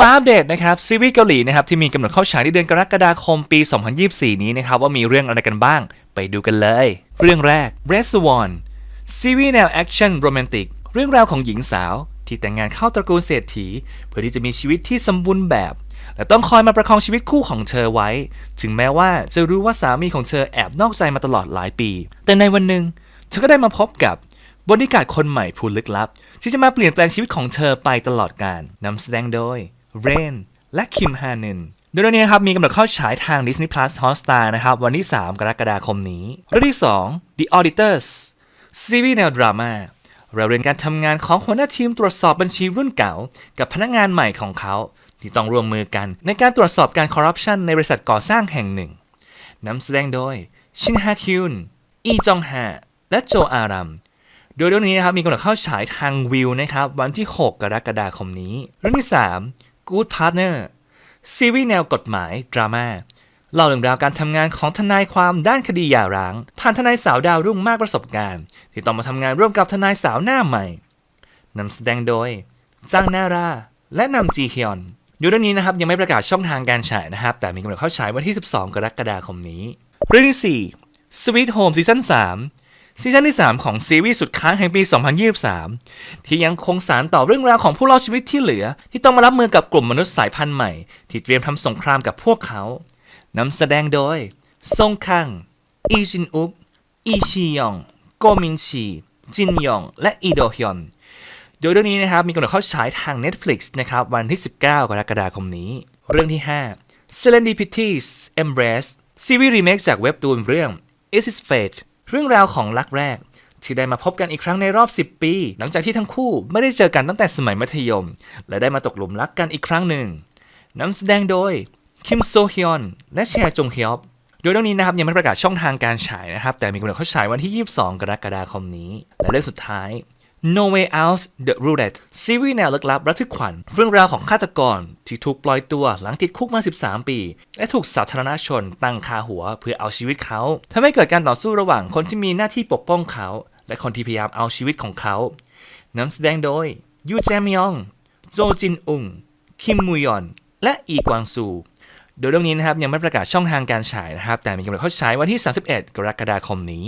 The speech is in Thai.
มาอัปเดตนะครับซีรีส์เกาหลีนะครับที่มีกำหนดเข้าฉายในเดือนกรกฎาคมปี 2024 นี้นะครับว่ามีเรื่องอะไรกันบ้าง ไปดูกันเลย เรื่องแรก r e s w a n ซีรีส์แนวแอคชั่นโรแมนติกเรื่องราวของหญิงสาว ที่แต่งงานเข้าตระกูลเศรษฐี เพื่อที่จะมีชีวิตที่สมบูรณ์แบบ และต้องคอยมาประคองชีวิตคู่ของเธอไว้ ถึงแม้ว่าจะรู้ว่าสามีของเธอแอบนอกใจมาตลอดหลายปี แต่ในวันหนึ่งเธอก็ได้มาพบกับบริการคนใหม่ผู้ลึกลับ ที่จะมาเปลี่ยนแปลงชีวิตของเธอไปตลอดกาลนำแสดงโดย เรนและคิมฮานึนโดยเรื่องนี้ครับมีกำหนดเข้าฉายทาง Disney Plus Hotstar นะครับวันที่ 3 กรกฎาคมนี้ เรื่องที่ 2 The Auditors ซีรีส์แนวดราม่าเราเรียนการทำงานของหัวหน้าทีมตรวจสอบบัญชีรุ่นเก่า กับพนักงานใหม่ของเขา ที่ต้องร่วมมือกันในการตรวจสอบการคอร์รัปชันในบริษัทก่อสร้างแห่งหนึ่งนำแสดงโดยชินฮาคิวนอีจองฮาและโจอารัมโดยเรื่องนี้นะครับมีกำหนดเข้าฉายทางวิวนะครับวันที่ 6 กรกฎาคมนี้ เรื่องที่ 3 Good Partner ซีรีส์แนวกฎหมายดราม่าเล่าเรื่องราวการทำงานของทนายความด้านคดีหย่าร้าง ผ่านทนายสาวดาวรุ่งมากประสบการณ์ ที่ต้องมาทำงานร่วมกับทนายสาวหน้าใหม่นำแสดงโดยจางนารา และนำจีฮยอนโดยเรื่องนี้นะครับยังไม่ประกาศช่องทางการฉายนะครับ แต่มีกำหนดเข้าฉายวันที่ 12 กรกฎาคมนี้ เรื่องที่4 Sweet Home ซีซั่น3 ซีซั่นที่ 3 ของซีรีส์สุดค้างแห่งปี 2023 ที่ยังคงสารต่อเรื่องราวของผู้รอดชีวิตที่เหลือ ที่ต้องมารับมือกับกลุ่มมนุษย์สายพันธุ์ใหม่ ที่เตรียมทำสงครามกับพวกเขานำแสดงโดยซงคัง อีจินอุก อีชียอง โกมินชี จินยอง และอีโดฮยอน โดยเรื่องนี้นะครับมีกำหนดเข้าฉายทาง Netflix นะครับวันที่ 19 กรกฎาคมนี้ เรื่องที่ 5 Serendipity's Embrace ซีรีส์รีเมคจากเว็บตูนเรื่อง Is It Fate เรื่องราวของรักแรก ที่ได้มาพบกันอีกครั้งในรอบ 10 ปี หลังจากที่ทั้งคู่ไม่ได้เจอกันตั้งแต่สมัยมัธยม และได้มาตกหลุมรักกันอีกครั้งหนึ่งนำแสดงโดยคิมโซฮยอน และแชจงฮยอบโดยเรื่องนี้นะครับยังไม่ประกาศช่องทางการฉายนะครับ แต่มีกำหนดเข้าฉายวันที่ 22 กรกฎาคมนี้ และเรื่องสุดท้าย No Way Out The Roulette ซีรีส์แนวลึกลับระทึกขวัญ เรื่องราวของฆาตกรที่ถูกปล่อยตัวหลังติดคุกมา 13 ปี และถูกสาธารณชนตั้งคาหัวเพื่อเอาชีวิตเขาทำให้เกิดการต่อสู้ระหว่างคนที่มีหน้าที่ปกป้องเขา และคนที่พยายามเอาชีวิตของเขานำแสดงโดยยูแจมยอง โจจินอุง คิมมูยอน และอีกวางซู โดยเรื่องนี้นะครับยังไม่ประกาศช่องทางการฉายนะครับ แต่มีกำหนดเข้าฉายวันที่ 31 กรกฎาคมนี้